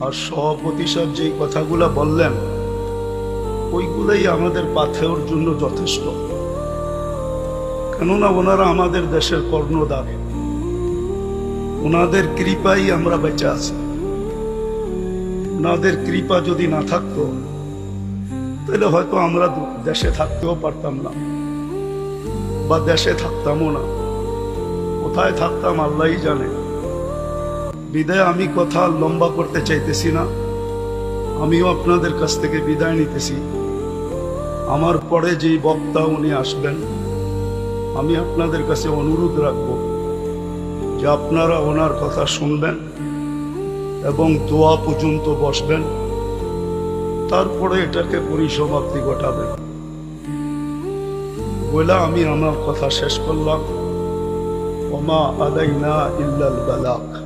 আর সভাপতি সাহেব যেই কথাগুলো বললেন, ওইগুলাই আমাদের পাথেওর জন্য যথেষ্ট। কেননা ওনারা আমাদের দেশের কর্ণদার ওনাদের কৃপাই আমরা বেঁচে আছি। ওনাদের কৃপা যদি না থাকতো, তাহলে হয়তো আমরা দেশে থাকতেও পারতাম না, বা দেশে থাকতামও না। কোথায় থাকতাম আল্লাহই জানে। বিদায় আমি কথা লম্বা করতে চাইতেছি না। আমিও আপনাদের কাছ থেকে বিদায় নিতেছি। আমার পরে যেই বক্তা উনি আসবেন, আমি আপনাদের কাছে অনুরোধ রাখব যে আপনারা ওনার কথা শুনবেন এবং দোয়া পর্যন্ত বসবেন। তারপরে এটাকে পরিসমাপ্তি ঘটাবেন। বলে আমি আমার কথা শেষ করলাম। ওমা আলাইনা ইল্লাল বালাক।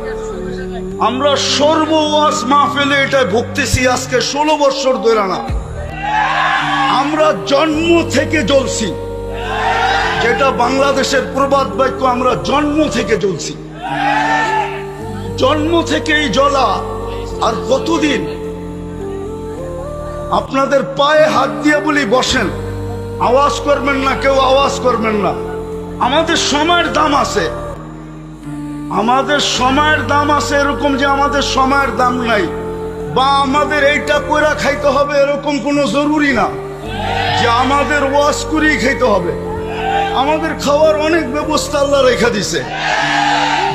আমরা সর্বওয়াস মাহফিলে এটা ভুগতেছি আজকে ষোলো বছর ধরে না। আমরা জন্ম থেকে জ্বলছি। যেটা বাংলাদেশের প্রবাদ বাক্য, আমরা জন্ম থেকে জ্বলছি। জন্ম থেকেই জ্বলা, আর কতদিন? আপনাদের পায়ে হাত দিয়ে বলি বসেন। আওয়াজ করবেন না, কেউ আওয়াজ করবেন না। আমাদের সময়ের দাম আছে। আমাদের সময়ের দাম আছে এরকম যে আমাদের সময়ের দাম নাই। বা আমাদের এইটা কইরা খাইতে হবে এরকম কোনো জরুরি না। যে আমাদের ওয়াশ করেই খাইতে হবে। আমাদের খাওয়ার অনেক ব্যবস্থা আল্লাহ রেখা দিছে।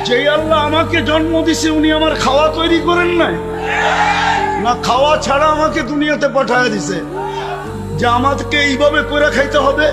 যেই আল্লাহ আমাকে জন্ম দিছে, উনি আমার খাওয়া তৈরি করেন নাই? না, খাওয়া ছাড়া আমাকে দুনিয়াতে পাঠায় দিছে। যে আমাদেরকে এইভাবে করে খাইতে হবে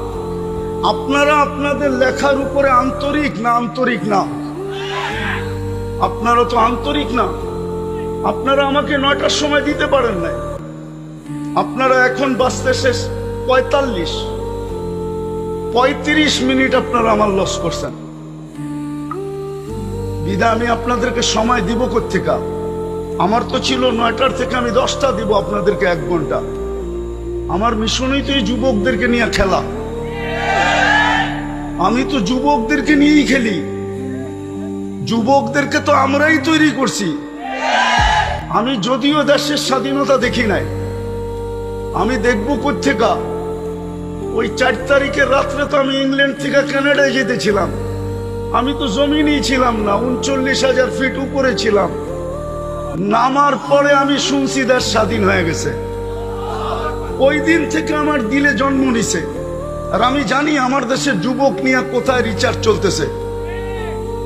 আপনারা আপনাদের লেখার উপরে আন্তরিক না আন্তরিক না? আপনারা তো আন্তরিক না। আপনারা আমাকে নয়টার সময় দিতে পারেন না আপনারা এখন বাঁচতে শেষ পঁয়তাল্লিশ। পঁয়ত্রিশ মিনিট আপনারা আমার লস করছেন। বিদা, আমি আপনাদেরকে সময় দিব কোথেকা আমার তো ছিল নয়টার থেকে আমি দশটা দিব আপনাদেরকে এক ঘণ্টা। আমার মিশনই তো এই যুবকদেরকে নিয়ে খেলা। আমি তো যুবকদেরকে নিয়েই খেলি। যুবকদেরকে তো আমরাই তৈরি করছি। আমি যদিও দেশের স্বাধীনতা দেখি নাই। আমি দেখব কোথেকা ওই চার তারিখের রাত্রে তো আমি ইংল্যান্ড থেকে কানাডায় যেতেছিলাম আমি তো জমিনেই ছিলাম না, উনচল্লিশ হাজার ফিট উপরে ছিলাম। নামার পরে আমি শুনছি দেশ স্বাধীন হয়ে গেছে। ওই দিন থেকে আমার দিলে জন্ম নিছে। আর আমি জানি আমার দেশের যুবক নিয়ে কোথায় রিচার্জ চলতেছে।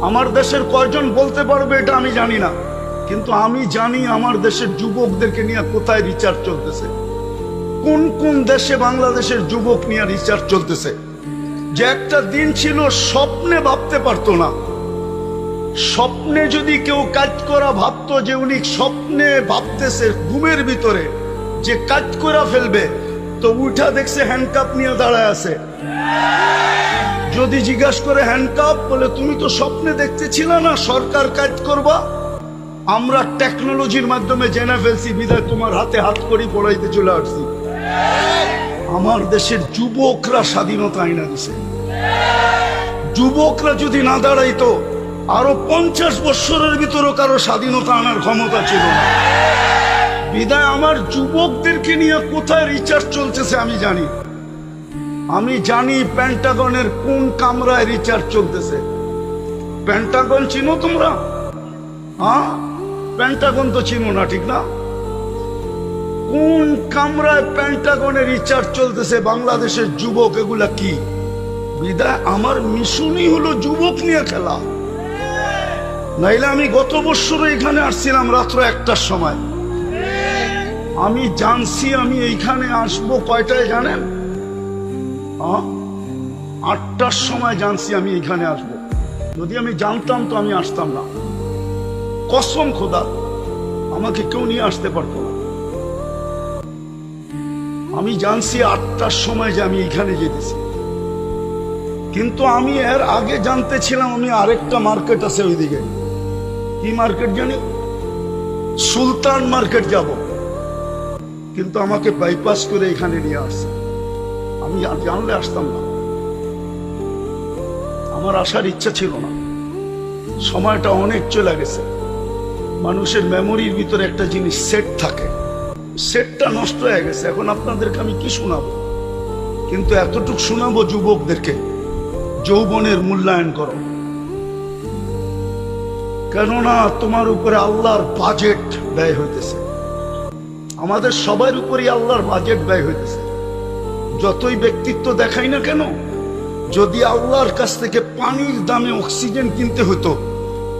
আমার দেশের কয়জন বলতে পারবে এটা আমি জানি না। কিন্তু আমি জানি আমার দেশের যুবকদেরকে নিয়ে কোথায় রিচার্জ চলতেছে। কোন কোন দেশে বাংলাদেশের যুবক নিয়ে রিচার্জ চলতেছে। যে একটা দিন ছিল স্বপ্নে ভাবতে পারতো না। স্বপ্নে যদি কেউ কাজ করা ভাবতো যে উনি স্বপ্নে ভাবতেছে ঘুমের ভিতরে, যে কাজ করা ফেলবে তো উঠা দেখছে হ্যান্ডকাপ নিয়ে দাঁড়ায় আছে। যদি জিজ্ঞাসা করে হ্যান্ডকাপ বলে, তুমি তো স্বপ্নে দেখতেছিল না, সরকার কাজ করবা? আমরা টেকনোলজির মাধ্যমে জেনে ফেলছি বিধায় তোমার হাতে হাত করি পড়াইতে চলে আসছি। আমার দেশের যুবকরা স্বাধীনতা আইনা দিছে। যুবকরা যদি না দাঁড়াইতো, আরও পঞ্চাশ বৎসরের ভিতরও কারও স্বাধীনতা আনার ক্ষমতা ছিল না। বিদায় আমার যুবকদেরকে নিয়ে কোথায় রিচার্জ চলতেছে আমি জানি। আমি জানি প্যান্টাগনের কোন কামরায় রিচার্জ চলতেছে। প্যান্টাগন চিনো তোমরা? হ্যাঁ প্যান্টাগন তো চিনো না, ঠিক না? কোন কামরায় প্যান্টাগনের রিচার্জ চলতেছে বাংলাদেশের যুবক, এগুলা কি? বিদায় আমার মিশনই হলো যুবক নিয়ে খেলা। নাইলে আমি গত বছর এখানে আসছিলাম রাত্র একটার সময়। আমি জানছি আমি এইখানে আসব কয়টায় জানেন? আটটার সময় জানছি আমি এইখানে আসব। যদি আমি জানতাম তো আমি আসতাম না। কসম খোদা, আমাকে কেউ নিয়ে আসতে পারতো না। আমি জানছি আটটার সময় যে আমি এখানে যেতেছি। কিন্তু আমি এর আগে জানতে ছিলাম আমি আরেকটা মার্কেট আছে ওইদিকে। কি মার্কেট জানি? সুলতান মার্কেট যাব। কিন্তু আমাকে বাইপাস করে এখানে নিয়ে আসছে। আমি জানলে আসতাম না। আমার আসার ইচ্ছা ছিল না। সময়টা অনেক চলে গেছে। মানুষের মেমোরির ভিতরে একটা জিনিস সেট থাকে। সেটটা নষ্ট হয়ে গেছে। এখন আপনাদেরকে আমি কি শোনাবো? কিন্তু এতটুক শোনাবো যুবকদেরকে। যৌবনের মূল্যায়ন করো। কেননা তোমার উপরে আল্লাহর বাজেট ব্যয় হইতেছে। আমাদের সবার উপরই আল্লাহর বাজেট ব্যয় হইতেছে। যতই ব্যক্তিত্ব দেখাই না কেন, যদি আল্লাহর কাছ থেকে পানির দামে অক্সিজেন কিনতে হতো,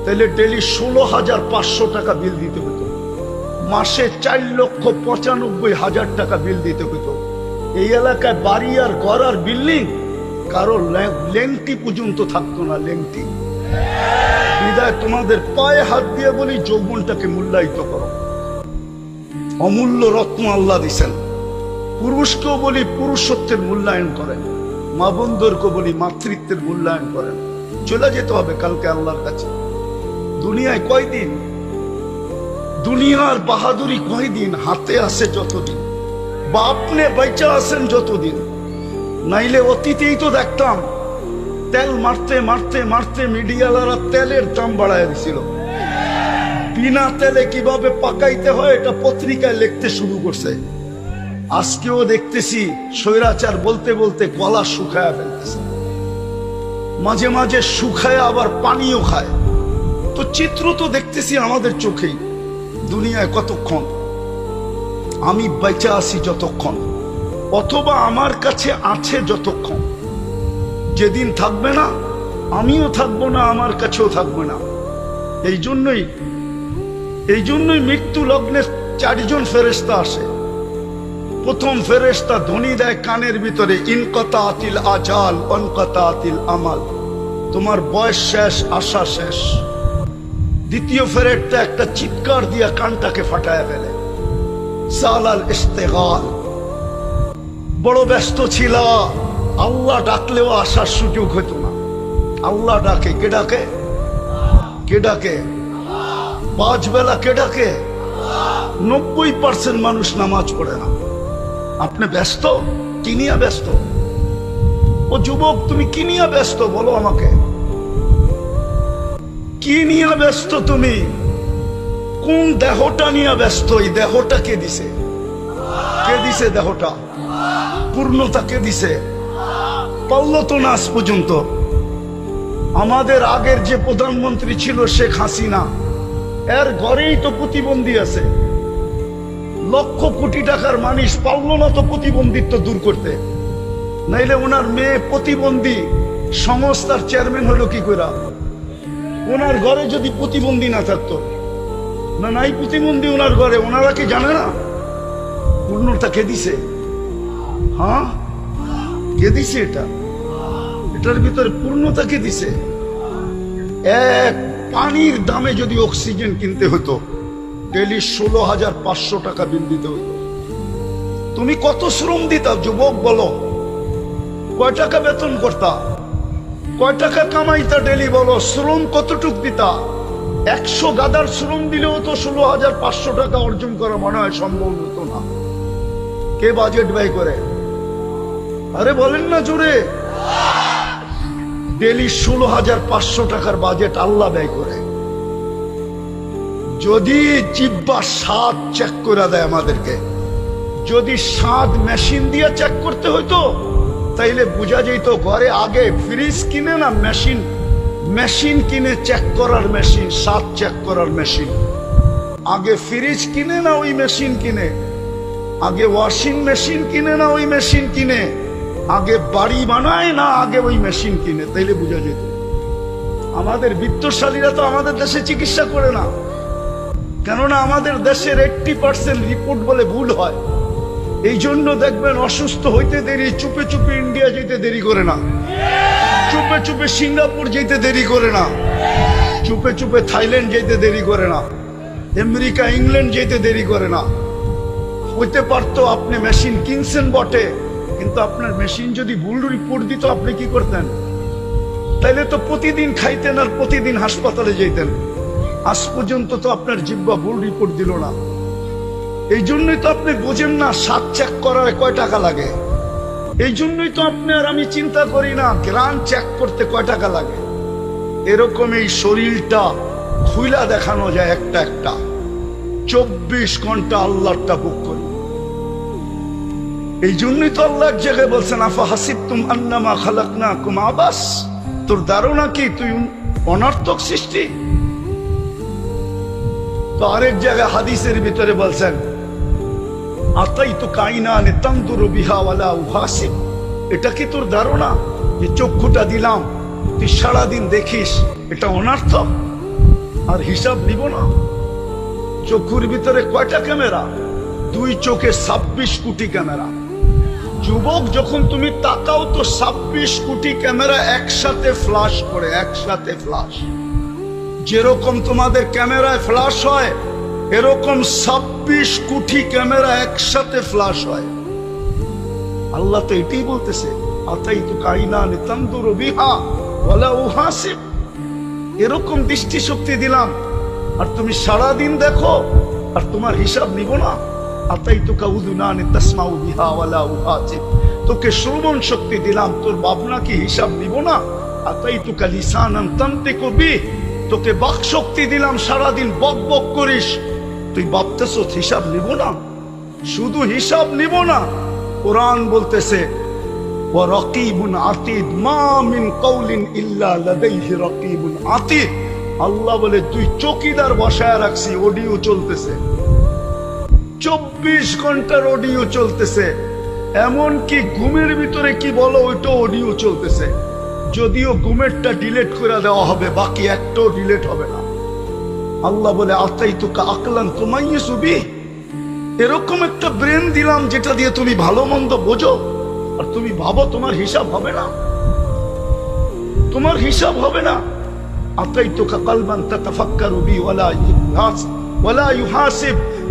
তাহলে ডেলি ষোলো হাজার পাঁচশো টাকা বিল দিতে হতো। মাসে চার লক্ষ পঁচানব্বই হাজার টাকা বিল দিতে হতো। এই এলাকায় বাড়ি আর ঘর আর বিল্ডিং, কারও লেংটি পর্যন্ত থাকতো না, লেংটি। বিদায় তোমাদের পায়ে হাত দিয়ে বলি, যৌবনটাকে মূল্যায়িত করো। অমূল্য রত্ন আল্লাহ দিছেন। পুরুষকেও বলি পুরুষত্বের মূল্যায়ন করেন। মা বন্ধুরকে বলি মাতৃত্বের মূল্যায়ন করেন। চলে যেতে হবে কালকে আল্লাহর কাছে। দুনিয়ায় কয়দিন? দুনিয়ার বাহাদুরি কয়দিন? হাতে আসে যতদিন। বা আপনি বেঁচে আছেন যতদিন। নাইলে অতীতেই তো দেখতাম, তেল মারতে মারতে মারতে মিডিয়ালারা তেলের দাম বাড়ায় দিছিল। বিনা তেলে কীভাবে পাকাইতে হয় এটা পত্রিকায় লিখতে শুরু করছে। আজকেও দেখতেছি স্বৈরাচার বলতে বলতে গলা শুকায় ফেলতেছে। মাঝে মাঝে শুকায় আবার পানিও খায়। তো চিত্র তো দেখতেছি আমাদের চোখেই দুনিয়ায় কতক্ষণ? আমি বেঁচে আছি যতক্ষণ, অথবা আমার কাছে আছে যতক্ষণ। যেদিন থাকবে না, আমিও থাকব না, আমার কাছেও থাকবে না। এই জন্যই এই জন্যই মৃত্যু লগ্নে চারজন ফেরেস্তা আসে। প্রথম ফেরেস্তা ধ্বনি দেয় কানের ভিতরে ইনকতা আতিল আজাল অনকতা আতিল আমাল। তোমার বয়স শেষ, আশা শেষ। দ্বিতীয় ফেরেটটা একটা চিৎকার দিয়া কানটাকে ফাটায় ফেলে। সালাল ইস্তেগাল। বড় ব্যস্ত ছিল, আল্লাহ ডাকলেও আসার সুযোগ হতো না। আল্লাহ ডাকে, কে ডাকে? কে ডাকে? পাঁচ বেলা কে ডাকে? নব্বই পার্সেন্ট মানুষ নামাজ পড়ে না। আপনি ব্যস্ত? কিনিয়া ব্যস্ত? ও যুবক, তুমি কি নিয়ে ব্যস্ত? বলো আমাকে। কি নিয়ে ব্যস্ত তুমি? কোন দেহটা নিয়ে ব্যস্ত? এই দেহটা কে দিছে? কে দিছে দেহটা? পূর্ণতা কে দিছে? পারল তো না পর্যন্ত। আমাদের আগের যে প্রধানমন্ত্রী ছিল শেখ হাসিনা এর ঘরেই তো প্রতিবন্ধী আছে। লক্ষ কোটি টাকার মানুষ পারল না তো প্রতিবন্ধিত্ব দূর করতে। নাইলে ওনার মেয়ে প্রতিবন্ধী সংস্থার চেয়ারম্যান হলো কি করে ওনার ঘরে যদি প্রতিবন্ধী না থাকতো, না নাই প্রতিবন্ধী ওনার ঘরে, ওনারা কি জানে না? পূর্ণতা কে দিছে? হ্যাঁ? কে দিছে এটা? এটার ভিতরে পূর্ণতা কে দিছে? এক পানির দামে যদি অক্সিজেন কিনতে হতো, ডেলি ষোলো হাজার পাঁচশো টাকা বিল দিতে হতো। তুমি কত শ্রম দিতা, যুবক বলো। কয় টাকা বেতন করতা? কয় টাকা কামাইতা ডেলি বলো? শ্রম কতটুক দিতা? একশো গাদার শ্রম দিলেও তো ষোলো হাজার পাঁচশো টাকা অর্জন করা মনে হয় সম্ভব হতো না। কে বাজেট ব্যয় করে? আরে বলেন না জোরে। ডেলি ষোলো হাজার পাঁচশো টাকার বাজেট আল্লাহ ব্যয় করে। যদি জিব্বা স্বাদ চেক করে দেয় আমাদেরকে, যদি স্বাদ মেশিন দিয়ে চেক করতে হইতো, তাইলে বোঝা যেত ঘরে আগে ফ্রিজ কিনে না মেশিন মেশিন কিনে চেক করার মেশিন স্বাদ চেক করার মেশিন আগে ফ্রিজ কিনে না ওই মেশিন কিনে? আগে ওয়াশিং মেশিন কিনে না ওই মেশিন কিনে? আগে বাড়ি বানায় না আগে ওই মেশিন কিনে, তাইলে বোঝা যেত। আমাদের বিত্তশালীরা তো আমাদের দেশে চিকিৎসা করে না। কেননা আমাদের দেশের এইটটি পার্সেন্ট রিপোর্ট বলে ভুল হয়। এই জন্য দেখবেন অসুস্থ হইতে দেরি, চুপে চুপে ইন্ডিয়া যেতে দেরি করে না। চুপে চুপে সিঙ্গাপুর যেতে দেরি করে না। চুপে চুপে থাইল্যান্ড যেতে দেরি করে না। আমেরিকা, ইংল্যান্ড যেতে দেরি করে না। হইতে পারতো আপনি মেশিন কিনছেন বটে। কিন্তু আপনার মেশিন যদি ভুল রিপোর্ট দিত, আপনি কি করতেন? তাইলে তো প্রতিদিন খাইতেন আর প্রতিদিন হাসপাতালে যেতেন আজ পর্যন্ত তো আপনার জিব্বা ভুল রিপোর্ট দিল না। এই জন্যই তো আপনি বোঝেন না, সাত চেক করার কয় টাকা লাগে। এই জন্যই তো আপনি আর আমি চিন্তা করি না গ্রান চেক করতে কয় টাকা লাগে। এরকম এই শরীরটা খুইলা দেখানো যায় একটা একটা। চব্বিশ ঘণ্টা আল্লাহটা বুক করি। এই জন্যই তো আল্লাহ এক জায়গায় বলছেন, আফা হাসিব তুম আন্নামা খালাক না কুম আবাস? তোর ধারণা কি? তুই অনর্থক সৃষ্টি? তো আরেক জায়গায় হাদিসের ভিতরে বলছেন আতাই তো কাইনা নে তন্দুরু বিহাওয়ালা উহাসিব? এটা কি তোর ধারণা? যে চক্ষুটা দিলাম, তুই সারাদিন দেখিস, এটা অনার্থক? আর হিসাব নিব না। চক্ষুর ভিতরে কয়টা ক্যামেরা? দুই চোখে ছাব্বিশ কোটি ক্যামেরা। যুবক, যখন তুমি তাকাও তো ছাব্বিশ কোটি ক্যামেরা একসাথে ফ্লাশ করে, একসাথে ফ্লাশ যেরকম তোমাদের ক্যামেরায় ফ্লাশ হয়, এরকম ছাব্বিশ কোটি ক্যামেরা একসাথে ফ্লাশ হয়। আল্লাহ তো এটাই বলতেছে আতাই তো কাইনা নিতান্দুর বিহা বলা উহাসিব এরকম দৃষ্টিশক্তি দিলাম, আর তুমি সারা দিন দেখো, আর তোমার হিসাব নিব না। আতাই বিহা ওয়ালা তোকে শ্রবণ শক্তি দিলাম, তোর হিসাব নিব না। আতাই তো কালিসানান তান্তে কবি তোকে বাক শক্তি দিলাম, সারাদিন বক বক করিস। তুই ভাবতেছ হিসাব নিব না? শুধু হিসাব নিব না, কোরআন বলতেছে আল্লাহ বলে, তুই চকিদার বসায় রাখছি, অডিও চলতেছে। চব্বিশ ঘণ্টার অডিও চলতেছে। এমন কি ঘুমের ভিতরে কি বলো ওইটা অডিও চলতেছে। যদিও ঘুমেরটা ডিলেট করে দেওয়া হবে, বাকি একটাও ডিলেট হবে না। আল্লাহ বলে আতাই তোকে আকলান তোমাই সুবি এরকম একটা ব্রেন দিলাম যেটা দিয়ে তুমি ভালো মন্দ বোঝো, আর তুমি ভাবো তোমার হিসাব হবে না। তোমার হিসাব হবে না। আতাই তোকে কালবান তাতাফাক্কারু বি ওয়ালা ইউহাস, ওয়ালা ইউহাসিব।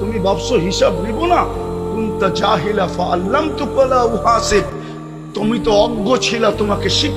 তুমি ভাবছ হিসাব নিব না? কুন্তা জাহিলা ফা আল্লামতুক ওয়ালা উহাসিব। তুমি তো অজ্ঞ ছিল তোমাকে শিক্ষা